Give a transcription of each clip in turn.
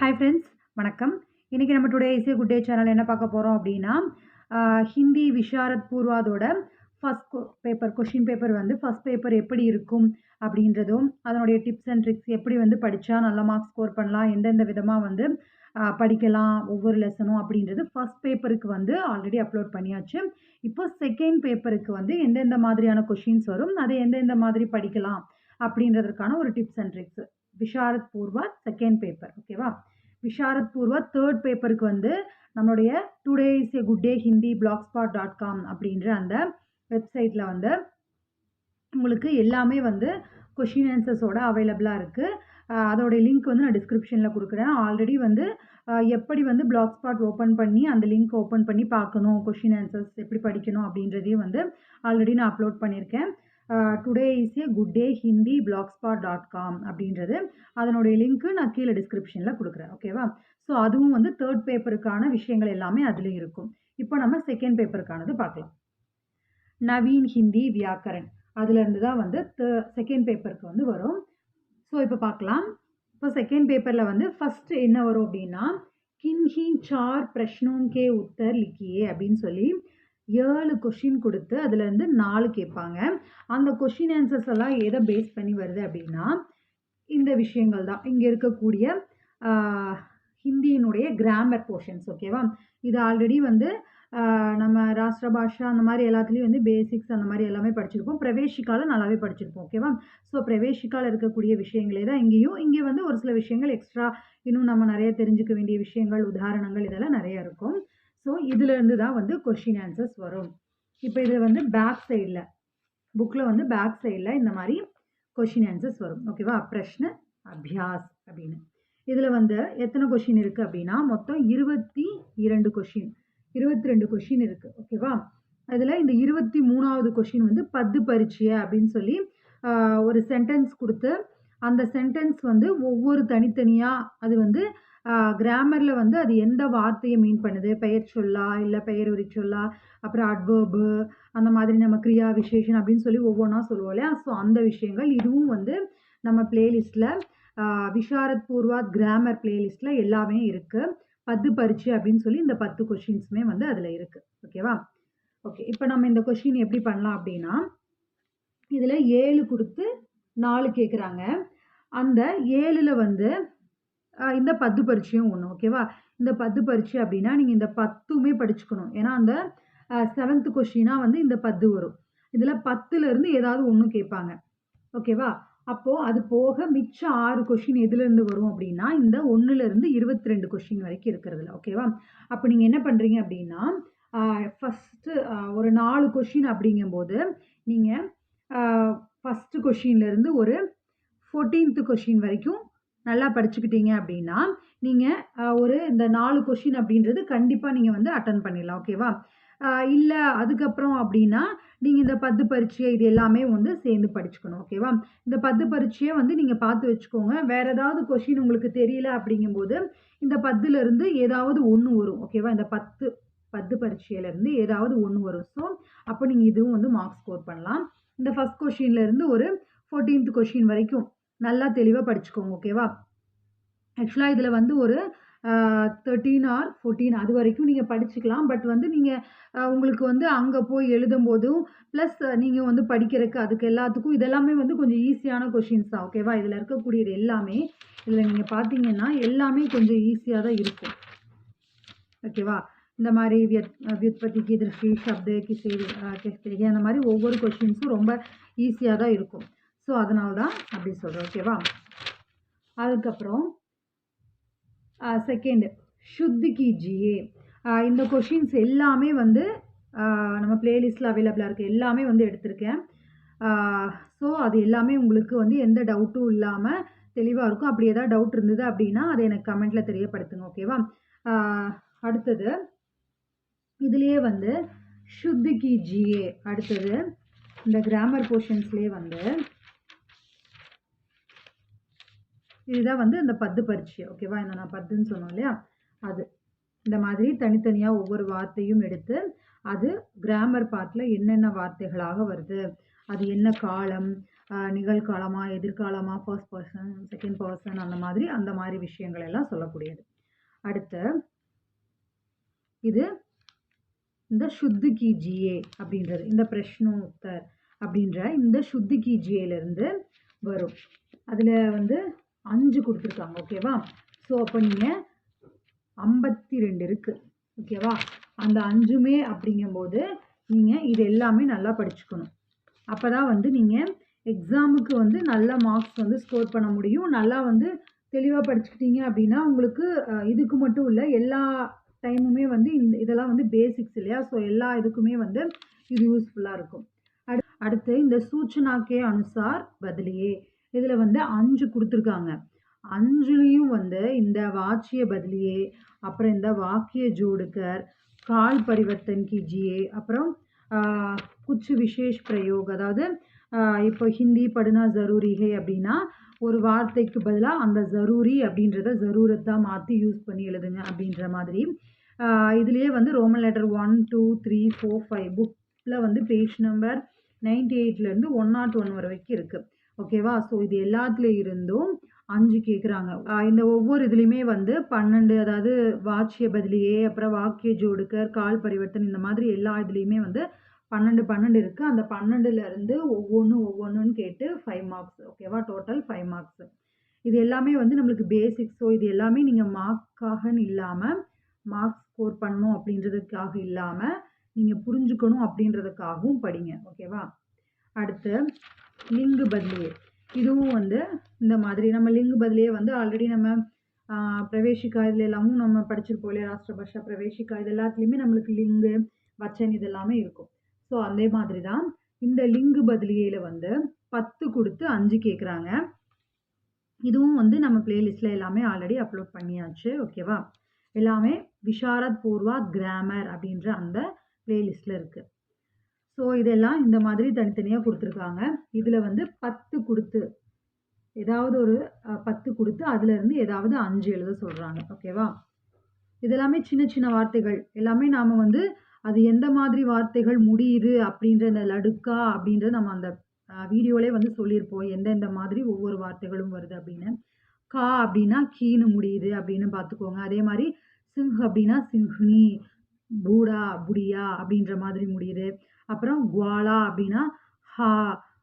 Hi friends வணக்கம். இன்றைக்கி நம்ம டுடே இசை குட் டே சேனல் என்ன பார்க்க போகிறோம் அப்படின்னா ஹிந்தி விஷாரத் பூர்வாதோட ஃபஸ்ட் பேப்பர் கொஷின் பேப்பர் வந்து ஃபஸ்ட் பேப்பர் எப்படி இருக்கும் அப்படின்றதும் அதனுடைய டிப்ஸ் அண்ட் ட்ரிக்ஸ் எப்படி வந்து படித்தா நல்ல மார்க்ஸ் ஸ்கோர் பண்ணலாம் எந்தெந்த விதமாக வந்து படிக்கலாம் ஒவ்வொரு லெசனும் அப்படின்றது ஃபஸ்ட் பேப்பருக்கு வந்து ஆல்ரெடி அப்லோட் பண்ணியாச்சு. இப்போ செகண்ட் பேப்பருக்கு வந்து எந்தெந்த மாதிரியான கொஷின்ஸ் வரும் அதை எந்தெந்த மாதிரி படிக்கலாம் அப்படின்றதுக்கான ஒரு tips and tricks Visharad Purva second paper ஓகேவா விஷாரத் பூர்வா தேர்ட் பேப்பருக்கு வந்து நம்மளுடைய today is a good day Hindi blog spot dot com அப்படின்ற அந்த வெப்சைட்டில் வந்து உங்களுக்கு எல்லாமே வந்து கொஷின் ஆன்சர்ஸோட அவைலபிளாக இருக்குது அதோடைய லிங்க் வந்து நான் டிஸ்கிரிப்ஷனில் கொடுக்குறேன். ஆல்ரெடி வந்து எப்படி வந்து பிளாக் ஸ்பாட் ஓப்பன் பண்ணி அந்த லிங்க் ஓப்பன் பண்ணி பார்க்கணும் கொஷின் ஆன்சர்ஸ் எப்படி படிக்கணும் அப்படின்றதையும் வந்து ஆல்ரெடி நான் அப்லோட் பண்ணியிருக்கேன். Today is a good day Hindi blog spot dot com அப்படின்றது அதனுடைய லிங்க்கு நான் கீழே டிஸ்கிரிப்ஷனில் கொடுக்குறேன் ஓகேவா ஸோ அதுவும் வந்து தேர்ட் பேப்பருக்கான விஷயங்கள் எல்லாமே அதில் இருக்கும். இப்போ நம்ம செகண்ட் பேப்பருக்கானது பார்க்கலாம். நவீன் ஹிந்தி வியாக்கரன். அதுலேருந்து தான் வந்து செகண்ட் பேப்பருக்கு வந்து வரும். ஸோ இப்போ பார்க்கலாம். இப்போ செகண்ட் பேப்பரில் வந்து ஃபஸ்ட்டு என்ன வரும் அப்படின்னா கின்ஹி சார் பிரஷ்னோன் கே உத்தர் லிக்கியே அப்படின்னு சொல்லி ஏழு கொஷின் கொடுத்து அதுலேருந்து நாலு கேட்பாங்க. அந்த கொஷின் ஆன்சர்ஸ் எல்லாம் எதை பேஸ் பண்ணி வருது அப்படின்னா இந்த விஷயங்கள் தான். இங்கே இருக்கக்கூடிய ஹிந்தியினுடைய கிராமர் போர்ஷன்ஸ் ஓகேவா இது ஆல்ரெடி வந்து நம்ம ராஷ்டிர பாஷா அந்த மாதிரி எல்லாத்துலேயும் வந்து பேசிக்ஸ் அந்த மாதிரி எல்லாமே படிச்சிருப்போம். பிரவேஷிக்கால நல்லாவே படிச்சிருப்போம் ஓகேவா ஸோ பிரவேஷிக்கால இருக்கக்கூடிய விஷயங்களே தான் இங்கேயும். இங்கே வந்து ஒரு சில விஷயங்கள் எக்ஸ்ட்ரா இன்னும் நம்ம நிறைய தெரிஞ்சுக்க வேண்டிய விஷயங்கள் உதாரணங்கள் இதெல்லாம் நிறைய இருக்கும். ஸோ இதுலேருந்து தான் வந்து கொஷின் ஆன்சர்ஸ் வரும். இப்போ இதில் வந்து பேக் சைடில் புக்கில் வந்து பேக் சைடில் இந்த மாதிரி கொஷின் ஆன்சர்ஸ் வரும். ஓகேவா பிரஷ்ன அபியாஸ் அப்படின்னு. இதில் வந்து எத்தனை கொஷின் இருக்குது அப்படின்னா மொத்தம் இருபத்தி இரண்டு கொஷின் இருபத்தி ரெண்டு கொஷின் இருக்குது ஓகேவா அதில் இந்த இருபத்தி மூணாவது கொஷின் வந்து பத்து பரீட்சை அப்படின்னு சொல்லி ஒரு சென்டென்ஸ் கொடுத்து அந்த சென்டென்ஸ் வந்து ஒவ்வொரு தனித்தனியாக அது வந்து கிராமரில் வந்து அது எந்த வார்த்தையை மீன் பண்ணுது? பெயர் சொல்லா இல்லை பெயர் உரி சொல்லா அப்புறம் அட்வர்பு அந்த மாதிரி நம்ம கிரியா விசேஷன் அப்படின்னு சொல்லி ஒவ்வொன்றா சொல்லுவோம் இல்லையா? ஸோ அந்த விஷயங்கள் இதுவும் வந்து நம்ம பிளேலிஸ்ட்டில் விஷாரத் பூர்வாத் கிராமர் பிளேலிஸ்ட்டில் எல்லாமே இருக்குது பத்து பரீட்சை அப்படின்னு சொல்லி இந்த பத்து கொஷின்ஸுமே வந்து அதில் இருக்குது ஓகேவா ஓகே இப்போ நம்ம இந்த கொஷின் எப்படி பண்ணலாம் அப்படின்னா இதில் ஏழு கொடுத்து நாலு கேட்குறாங்க அந்த ஏழில் வந்து இந்த பத்து பரீட்சையும் ஒன்று ஓகேவா? இந்த பத்து பரீட்சை அப்படின்னா நீங்கள் இந்த பத்துமே படிச்சுக்கணும். ஏன்னா அந்த செவன்த் கொஷினாக வந்து இந்த பத்து வரும். இதில் பத்துலேருந்து ஏதாவது ஒன்று கேட்பாங்க. ஓகேவா? அப்போது அது போக மிச்சம் ஆறு கொஷின் எதுலேருந்து வரும் அப்படின்னா இந்த ஒன்றுலேருந்து இருபத்தி ரெண்டு கொஷின் வரைக்கும் இருக்கிறதுல ஓகேவா? அப்போ நீங்கள் என்ன பண்ணுறீங்க அப்படின்னா ஃபஸ்ட்டு ஒரு நாலு கொஷின் அப்படிங்கும்போது நீங்கள் ஃபஸ்ட்டு கொஷின்லேருந்து ஒரு ஃபோர்டீன்த்து கொஷின் வரைக்கும் நல்லா படிச்சுக்கிட்டீங்க அப்படின்னா நீங்கள் ஒரு இந்த நாலு கொஷின் அப்படின்றது கண்டிப்பாக நீங்கள் வந்து அட்டன் பண்ணிடலாம் ஓகேவா இல்லை அதுக்கப்புறம் அப்படின்னா நீங்கள் இந்த பத்து பரீட்சையை இது எல்லாமே வந்து சேர்ந்து படிச்சுக்கணும் ஓகேவா இந்த பத்து பரீட்சையை வந்து நீங்கள் பார்த்து வச்சுக்கோங்க. வேறு ஏதாவது கொஷின் உங்களுக்கு தெரியல அப்படிங்கும்போது இந்த பத்துலேருந்து ஏதாவது ஒன்று வரும் ஓகேவா இந்த பத்து பத்து பரீட்சையிலேருந்து ஏதாவது ஒன்று வரும். ஸோ அப்போ நீங்கள் இதுவும் வந்து மார்க் ஸ்கோர் பண்ணலாம். இந்த ஃபஸ்ட் கொஷின்லேருந்து ஒரு ஃபோர்டீன்த் கொஷின் வரைக்கும் நல்லா தெளிவாக படிச்சுக்கோங்க ஓகேவா ஆக்சுவலாக இதில் வந்து ஒரு தேர்ட்டீன் ஆர் ஃபோர்டீன் அது வரைக்கும் நீங்கள் படிச்சுக்கலாம். பட் வந்து நீங்கள் உங்களுக்கு வந்து அங்கே போய் எழுதும் போதும் ப்ளஸ் நீங்கள் வந்து படிக்கிறதுக்கு அதுக்கு எல்லாத்துக்கும் இதெல்லாமே வந்து கொஞ்சம் ஈஸியான கொஷின்ஸ் தான் ஓகேவா இதில் இருக்கக்கூடியது எல்லாமே இதில் நீங்கள் பார்த்தீங்கன்னா எல்லாமே கொஞ்சம் ஈஸியாக தான் இருக்கும். ஓகேவா இந்த மாதிரி வியத் வியுத்பத்தி கி திருஷ்டி சப்து கிசி அந்த மாதிரி ஒவ்வொரு கொஷின்ஸும் ரொம்ப ஈஸியாக தான் இருக்கும். ஸோ அதனால தான் அப்படி சொல்கிறேன் ஓகேவா அதுக்கப்புறம் செகண்ட் சுத்தி கீஜியே இந்த கொஷின்ஸ் எல்லாமே வந்து நம்ம பிளேலிஸ்ட்டில் அவைலபிளாக இருக்குது எல்லாமே வந்து எடுத்திருக்கேன். ஸோ அது எல்லாமே உங்களுக்கு வந்து எந்த டவுட்டும் இல்லாமல் தெளிவாக இருக்கும். அப்படி ஏதாவது டவுட் இருந்தது அப்படின்னா அதை எனக்கு கமெண்ட்டில் தெரியப்படுத்துங்க ஓகேவா அடுத்தது இதுலேயே வந்து சுத்தி கீஜியே அடுத்தது இந்த கிராமர் போர்ஷன்ஸ்லேயே வந்து இதுதான் வந்து இந்த பத்து பரீட்சை ஓகேவா என்ன நான் பத்துன்னு சொன்னோம் இல்லையா? அது. இந்த மாதிரி தனித்தனியாக ஒவ்வொரு வார்த்தையும் எடுத்து அது கிராமர் பார்ட்டில் என்னென்ன வார்த்தைகளாக வருது? அது என்ன காலம்? நிகழ்காலமா எதிர்காலமா ஃபர்ஸ்ட் பர்சன் செகண்ட் பர்சன் அந்த மாதிரி அந்த மாதிரி விஷயங்கள் எல்லாம் சொல்லக்கூடியது. அடுத்து இது இந்த சுத்து கீஜியே அப்படின்றது இந்த பிரஷ்னோத்தர் அப்படின்ற இந்த சுத்தி ஜிஏலேருந்து வரும். அதில் வந்து அஞ்சு கொடுத்துருக்காங்க ஓகேவா ஸோ அப்போ நீங்கள் ஐம்பத்தி ரெண்டு இருக்குது ஓகேவா அந்த அஞ்சுமே அப்படிங்கும்போது நீங்கள் இது எல்லாமே நல்லா படிச்சுக்கணும். அப்போ தான் வந்து நீங்கள் எக்ஸாமுக்கு வந்து நல்ல மார்க்ஸ் வந்து ஸ்கோர் பண்ண முடியும். நல்லா வந்து தெளிவாக படிச்சுக்கிட்டீங்க அப்படின்னா உங்களுக்கு இதுக்கு மட்டும் இல்லை எல்லா டைமுமே வந்து இந்த இதெல்லாம் வந்து பேசிக்ஸ் இல்லையா? ஸோ எல்லா இதுக்குமே வந்து இது யூஸ்ஃபுல்லாக இருக்கும். அடு அடுத்து இந்த சூச்சனாக்கே அனுசார் பதிலியே இதில் வந்து அஞ்சு கொடுத்துருக்காங்க. அஞ்சுலேயும் வந்து இந்த வாட்சிய பதிலியே அப்புறம் இந்த வாக்கிய ஜோடுக்கர் கால் பரிவர்த்தன் கிஜியே அப்புறம் குச்சு விசேஷ் பிரயோக் அதாவது இப்போ ஹிந்தி படுனா ஜரூரிகை அப்படின்னா ஒரு வார்த்தைக்கு பதிலாக அந்த ஜரூரி அப்படின்றத ஜரூரத்தாக மாற்றி யூஸ் பண்ணி எழுதுங்க அப்படின்ற மாதிரி. இதுலேயே வந்து roman letter one two three four five புக்கில் வந்து பேஜ் நம்பர் நைன்டி எயிட்லேருந்து ஒன் நாட் ஒன் வரைக்கும் இருக்குது ஓகேவா? ஸோ இது எல்லாத்துல இருந்தும் அஞ்சு கேட்குறாங்க இந்த ஒவ்வொரு இதுலேயுமே வந்து பன்னெண்டு அதாவது வாட்சிய பதிலியே அப்புறம் வாக்கிய ஜோடுக்கர் கால் பரிவர்த்தன் இந்த மாதிரி எல்லா இதுலேயுமே வந்து பன்னெண்டு பன்னெண்டு இருக்குது அந்த பன்னெண்டுலேருந்து ஒவ்வொன்றும் ஒவ்வொன்றுன்னு கேட்டு ஃபைவ் மார்க்ஸ் ஓகேவா? டோட்டல் ஃபைவ் மார்க்ஸ் இது எல்லாமே வந்து நம்மளுக்கு பேசிக்ஸ் ஸோ இது எல்லாமே நீங்கள் மார்க்காகன்னு இல்லாமல் மார்க்ஸ் ஸ்கோர் பண்ணணும் அப்படின்றதுக்காக இல்லாமல் நீங்கள் புரிஞ்சுக்கணும் அப்படின்றதுக்காகவும் படிங்க. ஓகேவா? அடுத்து லிங்கு பதிலியே இதுவும் வந்து இந்த மாதிரி நம்ம லிங்கு பதிலியே வந்து ஆல்ரெடி நம்ம பிரவேசிக்கா இதில் எல்லாமும் நம்ம படிச்சிருப்போம் இல்லையா? ராஷ்டிர பாஷா பிரவேசிக்கா இது எல்லாத்துலேயுமே நம்மளுக்கு லிங்கு வச்சன் இது எல்லாமே இருக்கும். ஸோ அதே மாதிரி தான் இந்த லிங்கு பதிலியையில் வந்து பத்து கொடுத்து அஞ்சு கேட்குறாங்க இதுவும் வந்து நம்ம பிளேலிஸ்ட்டில் எல்லாமே ஆல்ரெடி அப்லோட் பண்ணியாச்சு ஓகேவா எல்லாமே விஷாரத் பூர்வா கிராமர் அப்படின்ற அந்த பிளேலிஸ்ட்டில் இருக்குது ஸோ இதெல்லாம் இந்த மாதிரி தனித்தனியாக கொடுத்துருக்காங்க. இதில் வந்து பத்து கொடுத்து ஏதாவது ஒரு பத்து கொடுத்து அதுலேருந்து ஏதாவது அஞ்சு எழுத சொல்கிறாங்க ஓகேவா இதெல்லாமே சின்ன சின்ன வார்த்தைகள். எல்லாமே நாம் வந்து அது எந்த மாதிரி வார்த்தைகள் முடியுது அப்படின்ற இந்த லடுக்கா அப்படின்றது நம்ம அந்த வீடியோலே வந்து சொல்லியிருப்போம். எந்தெந்த மாதிரி ஒவ்வொரு வார்த்தைகளும் வருது அப்படின்னு. கா அப்படின்னா கீன்னு முடியுது அப்படின்னு பார்த்துக்கோங்க. அதே மாதிரி சிங் அப்படின்னா சிங்ஹினி பூடா புடியா அப்படின்ற மாதிரி முடியுது. அப்புறம் குவாலா அப்படின்னா ஹா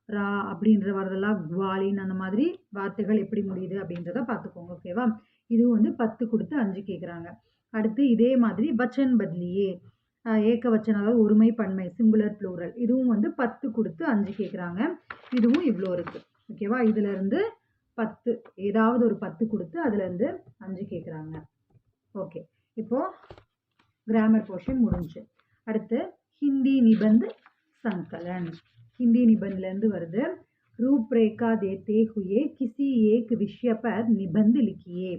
ரா அப்படின்ற வரதெல்லாம் குவாலின் அந்த மாதிரி வார்த்தைகள் எப்படி முடியுது அப்படின்றத பார்த்துக்கோங்க ஓகேவா இது வந்து பத்து கொடுத்து அஞ்சு கேட்குறாங்க அடுத்து இதே மாதிரி வச்சன் பதிலியே. ஏக்க ஏக வச்சன் அதாவது ஒருமை பன்மை சிங்குலர் ப்ளூரல். இதுவும் வந்து பத்து கொடுத்து அஞ்சு கேட்குறாங்க இதுவும் இவ்வளோ இருக்குது ஓகேவா இதுலேருந்து பத்து ஏதாவது ஒரு பத்து கொடுத்து அதுலேருந்து அஞ்சு கேட்குறாங்க ஓகே இப்போது கிராமர் போர்ஷன் முடிஞ்சு. அடுத்து ஹிந்தி நிபந்த் சங்கலன். ஹிந்தி நிபந்த்லேருந்து வருது. ரூப்ரேகா தேத்தே ஹுயே கிசி ஏக் விஷய பர் லிக்கியே.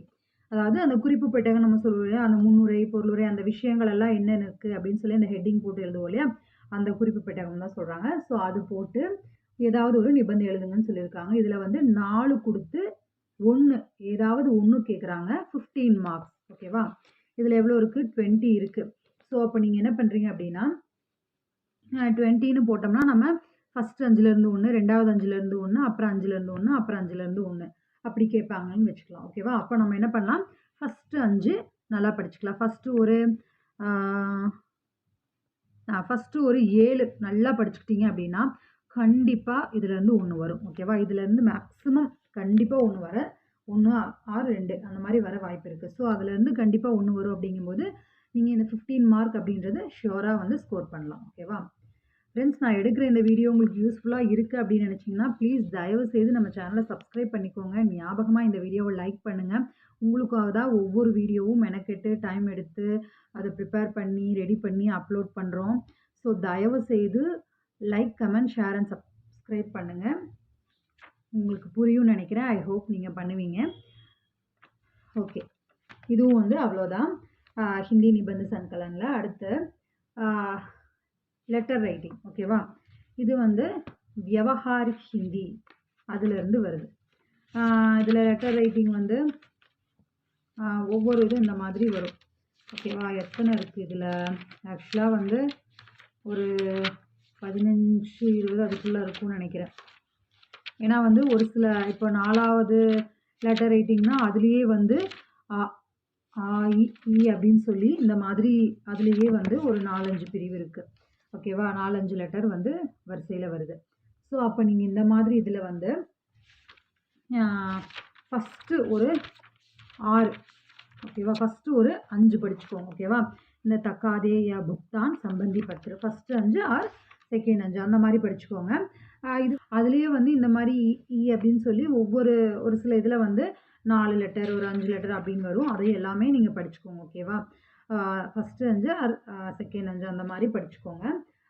அதாவது அந்த குறிப்பு பெட்டகம் நம்ம சொல்லுவோம். அந்த முன்னுரை பொருளுரை அந்த விஷயங்கள் எல்லாம் என்னென்ன இருக்குது அப்படின்னு சொல்லி அந்த ஹெட்டிங் போட்டு எழுதுவோம் இல்லையா? அந்த குறிப்பு பெட்டகம் தான் சொல்கிறாங்க ஸோ அது போட்டு ஏதாவது ஒரு நிபந்தனை எழுதுங்கன்னு சொல்லியிருக்காங்க. இதில் வந்து நாலு கொடுத்து ஒன்று ஏதாவது ஒன்று கேட்குறாங்க ஃபிஃப்டீன் மார்க்ஸ் ஓகேவா இதில் எவ்வளோ இருக்குது டுவெண்ட்டி இருக்குது ஸோ அப்போ நீங்கள் என்ன பண்ணுறீங்க அப்படின்னா டுவெண்ட்டின்னு போட்டோம்னா நம்ம ஃபஸ்ட்டு அஞ்சுலேருந்து ஒன்று ரெண்டாவது அஞ்சுலேருந்து ஒன்று அப்புறம் அஞ்சுலேருந்து ஒன்று அப்புறம் அஞ்சுலேருந்து ஒன்று அப்படி கேட்பாங்கன்னு வச்சுக்கலாம் ஓகேவா அப்போ நம்ம என்ன பண்ணலாம்? ஃபஸ்ட்டு அஞ்சு நல்லா படிச்சுக்கலாம். ஃபஸ்ட்டு ஒரு ஃபஸ்ட்டு ஒரு ஏழு நல்லா படிச்சுக்கிட்டீங்க அப்படின்னா கண்டிப்பாக இதுலேருந்து ஒன்று வரும் ஓகேவா இதுலேருந்து மேக்ஸிமம் கண்டிப்பாக ஒன்று வர ஒன்று ஆறு ரெண்டு அந்த மாதிரி வர வாய்ப்பு இருக்குது ஸோ அதுலேருந்து கண்டிப்பாக ஒன்று வரும் அப்படிங்கும்போது நீங்கள் இந்த ஃபிஃப்டீன் மார்க் அப்படின்றத ஷியோராக வந்து ஸ்கோர் பண்ணலாம் ஓகேவா ஃப்ரெண்ட்ஸ் நான் எடுக்கிற இந்த வீடியோ உங்களுக்கு யூஸ்ஃபுல்லாக இருக்குது அப்படின்னு நினச்சிங்கன்னா ப்ளீஸ் தயவு செய்து நம்ம சேனலை சப்ஸ்கிரைப் பண்ணிக்கோங்க. ஞாபகமாக இந்த வீடியோவை லைக் பண்ணுங்கள் உங்களுக்காக தான் ஒவ்வொரு வீடியோவும் மெனக்கெட்டு டைம் எடுத்து அதை ப்ரிப்பேர் பண்ணி ரெடி பண்ணி அப்லோட் பண்ணுறோம் ஸோ தயவு செய்து like comment share and subscribe பண்ணுங்கள் உங்களுக்கு புரியும்னு நினைக்கிறேன். ஐ ஹோப் நீங்கள் பண்ணுவீங்க. ஓகே இதுவும் வந்து அவ்வளோதான் ஹிந்தி நிபந்த சங்கலனில் அடுத்து லெட்டர் ரைட்டிங் ஓகேவா இது வந்து வியவஹாரிக் ஹிந்தி அதுலேருந்து வருது. இதில் லெட்டர் ரைட்டிங் வந்து ஒவ்வொரு இதுவும் இந்த மாதிரி வரும். ஓகேவா எத்தனை இருக்குது இதில்? ஆக்சுவலாக வந்து ஒரு பதினஞ்சு இருபது அதுக்குள்ளே இருக்கும்னு நினைக்கிறேன். ஏன்னா வந்து ஒரு சில இப்போ நாலாவது லெட்டர் ரைட்டிங்னா அதுலேயே வந்து ஆ ஆ இ அப்படின்னு சொல்லி இந்த மாதிரி அதுலேயே வந்து ஒரு நாலஞ்சு பிரிவு இருக்குது ஓகேவா நாலஞ்சு லெட்டர் வந்து வரிசையில் வருது. ஸோ அப்போ நீங்கள் இந்த மாதிரி இதில் வந்து ஃபஸ்ட்டு ஒரு ஆறு. ஓகேவா ஃபஸ்ட்டு ஒரு அஞ்சு படிச்சுக்கோங்க. ஓகேவா இந்த தக்காதே யா புக்தான் சம்பந்தி பத்திர ஃபஸ்ட்டு அஞ்சு ஆர் செகண்ட் அஞ்சு அந்த மாதிரி படிச்சுக்கோங்க. இது அதுலேயே வந்து இந்த மாதிரி இ அப்படின்னு சொல்லி ஒவ்வொரு ஒரு சில இதில் வந்து நாலு லெட்டர் ஒரு அஞ்சு லெட்டர் அப்படின்னு வரும். அதை எல்லாமே நீங்கள் படிச்சுக்கோங்க. ஓகேவா ஃபஸ்ட்டு அஞ்சு அர் செகண்ட் அஞ்சு அந்த மாதிரி படிச்சுக்கோங்க.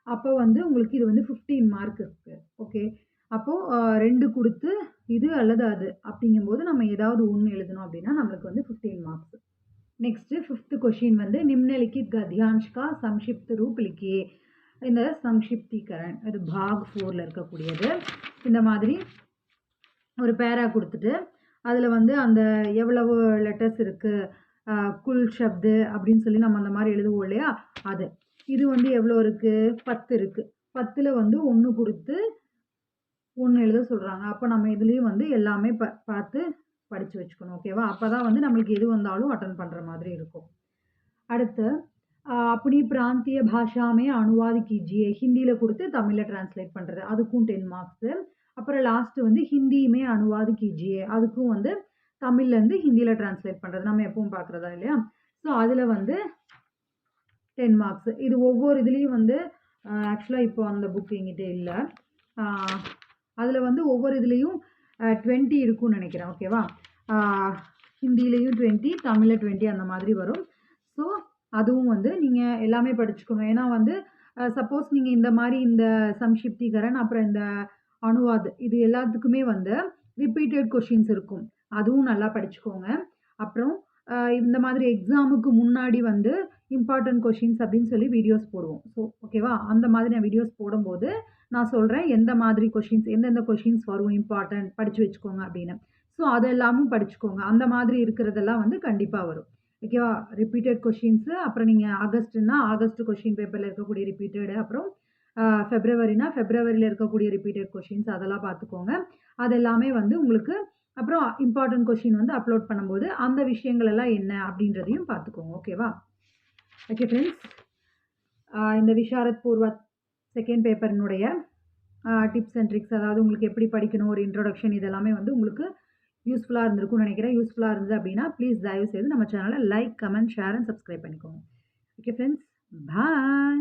அப்போ வந்து உங்களுக்கு இது வந்து ஃபிஃப்டீன் மார்க் இருக்குது ஓகே அப்போது ரெண்டு கொடுத்து இது அல்லது அது அப்படிங்கும்போது நம்ம ஏதாவது ஒன்று எழுதணும் அப்படின்னா நம்மளுக்கு வந்து fifteen marks next fifth question வந்து நிம்னலிக்கித் கத்யான்ஷ்கா சம்ஷிப்த் ரூப் லிக்கியே இந்த சம்ஷிப்திகரன் அது பாக் ஃபோரில் இருக்கக்கூடியது. இந்த மாதிரி ஒரு பேரா கொடுத்துட்டு அதில் வந்து அந்த எவ்வளவு லெட்டர்ஸ் இருக்குது குல் ஷப்து அப்படின்னு சொல்லி நம்ம அந்த மாதிரி எழுதுவோம் இல்லையா? அது. இது வந்து எவ்வளோ இருக்குது பத்து இருக்குது பத்தில் வந்து ஒன்று கொடுத்து ஒன்று எழுத சொல்கிறாங்க அப்போ நம்ம இதுலேயும் வந்து எல்லாமே ப பார்த்து படித்து வச்சுக்கணும் ஓகேவா அப்போ தான் வந்து நம்மளுக்கு எது வந்தாலும் அட்டன் பண்ணுற மாதிரி இருக்கும். அடுத்து அப்படி பிராந்திய பாஷாமே அனுவாதி கீஜியே ஹிந்தியில் கொடுத்து தமிழில் டிரான்ஸ்லேட் பண்ணுறது அதுக்கும் டென் மார்க்ஸு அப்புறம் லாஸ்ட்டு வந்து ஹிந்தியுமே அனுவாதி கீஜியே அதுக்கும் வந்து தமிழ்லேருந்து ஹிந்தியில் ட்ரான்ஸ்லேட் பண்ணுறது நம்ம எப்பவும் பார்க்குறதா இல்லையா? ஸோ அதில் வந்து டென் மார்க்ஸ் இது ஒவ்வொரு இதுலேயும் வந்து ஆக்சுவலாக இப்போ அந்த புக் எங்கிட்ட இல்லை. அதில் வந்து ஒவ்வொரு இதுலேயும் டுவெண்ட்டி இருக்கும்னு நினைக்கிறேன். ஓகேவா ஹிந்திலேயும் டுவெண்ட்டி தமிழில் டுவெண்ட்டி அந்த மாதிரி வரும். ஸோ அதுவும் வந்து நீங்கள் எல்லாமே படிச்சுக்கணும். ஏன்னா வந்து சப்போஸ் நீங்கள் இந்த மாதிரி இந்த சம்ஷிப்திகரன் அப்புறம் இந்த அணுவாது இது எல்லாத்துக்குமே வந்து ரிப்பீட்டட் கொஷின்ஸ் இருக்கும். அதுவும் நல்லா படிச்சுக்கோங்க. அப்புறம் இந்த மாதிரி எக்ஸாமுக்கு முன்னாடி வந்து இம்பார்ட்டன்ட் கொஷின்ஸ் அப்படின்னு சொல்லி வீடியோஸ் போடுவோம். ஸோ ஓகேவா அந்த மாதிரி நான் வீடியோஸ் போடும்போது நான் சொல்கிறேன் எந்த மாதிரி கொஷின்ஸ் எந்தெந்த கொஷின்ஸ் வரும் இம்பார்ட்டன்ட் படித்து வச்சுக்கோங்க அப்படின்னு. ஸோ அதெல்லாமும் படிச்சுக்கோங்க. அந்த மாதிரி இருக்கிறதெல்லாம் வந்து கண்டிப்பாக வரும். ஓகேவா ரிப்பீட்டட் கொஷின்ஸு அப்புறம் நீங்கள் ஆகஸ்ட்னா ஆகஸ்ட் கொஷின் பேப்பரில் இருக்கக்கூடிய ரிப்பீட்டடு அப்புறம் ஃபெப்ரவரினா ஃபெப்ரவரியில் இருக்கக்கூடிய ரிப்பீட்டட் கொஷின்ஸ் அதெல்லாம் பார்த்துக்கோங்க. அதெல்லாமே வந்து உங்களுக்கு அப்புறம் இம்பார்ட்டன்ட் கொஷின் வந்து அப்லோட் பண்ணும்போது அந்த விஷயங்கள் எல்லாம் என்ன அப்படின்றதையும் பார்த்துக்கோங்க ஓகேவா ஓகே ஃப்ரெண்ட்ஸ் இந்த விஷாரத் பூர்வா செகண்ட் பேப்பரினுடைய டிப்ஸ் அண்ட் ட்ரிக்ஸ் அதாவது உங்களுக்கு எப்படி படிக்கணும் ஒரு இன்ட்ரொடக்ஷன் இதெல்லாமே வந்து உங்களுக்கு யூஸ்ஃபுல்லாக இருந்திருக்கும்னு நினைக்கிறேன். யூஸ்ஃபுல்லாக இருந்தது அப்படின்னா ப்ளீஸ் தயவு செய்து நம்ம சேனலை like comment share and subscribe பண்ணிக்கோங்க. Okay friends bye